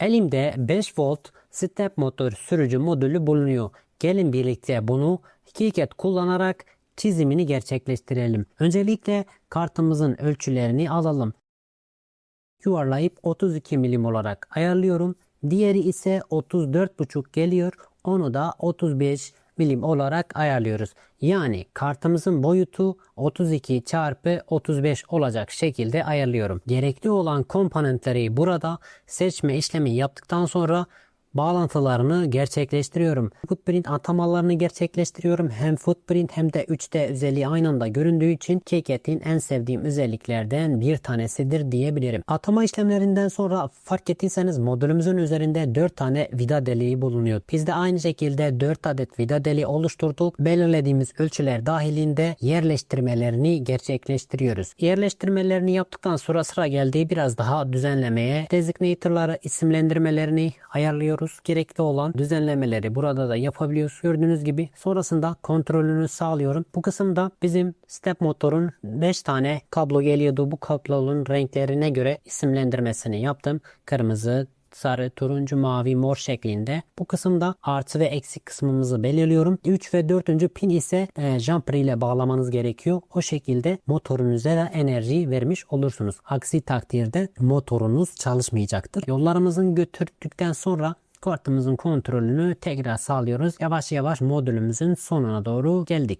Elimde 5 volt step motor sürücü modülü bulunuyor. Gelin birlikte bunu KiCad kullanarak çizimini gerçekleştirelim. Öncelikle kartımızın ölçülerini alalım. Yuvarlayıp 32 milim olarak ayarlıyorum. Diğeri ise 34,5 geliyor. Onu da 35 milim olarak ayarlıyoruz. Yani kartımızın boyutu 32 çarpı 35 olacak şekilde ayarlıyorum. Gerekli olan komponentleri burada seçme işlemi yaptıktan sonra bağlantılarını gerçekleştiriyorum. Footprint atamalarını gerçekleştiriyorum. Hem footprint hem de 3D özelliği aynı anda göründüğü için KiCad'in en sevdiğim özelliklerden bir tanesidir diyebilirim. Atama işlemlerinden sonra fark ettiyseniz modülümüzün üzerinde 4 tane vida deliği bulunuyor. Biz de aynı şekilde 4 adet vida deliği oluşturduk. Belirlediğimiz ölçüler dahilinde yerleştirmelerini gerçekleştiriyoruz. Yerleştirmelerini yaptıktan sonra sıra geldiği biraz daha düzenlemeye designator'ları isimlendirmelerini ayarlıyoruz. Gerekli olan düzenlemeleri burada da yapabiliyoruz. Gördüğünüz gibi sonrasında kontrolünü sağlıyorum. Bu kısımda bizim step motorun 5 tane kablo geliyordu. Bu kablonun renklerine göre isimlendirmesini yaptım. Kırmızı, sarı, turuncu, mavi, mor şeklinde. Bu kısımda artı ve eksi kısmımızı belirliyorum. 3 ve 4. pin ise e, jumper ile bağlamanız gerekiyor. O şekilde motorunuza da enerji vermiş olursunuz. Aksi takdirde motorunuz çalışmayacaktır. Yollarımızın götürdükten sonra kartımızın kontrolünü tekrar sağlıyoruz. Yavaş yavaş modülümüzün sonuna doğru geldik.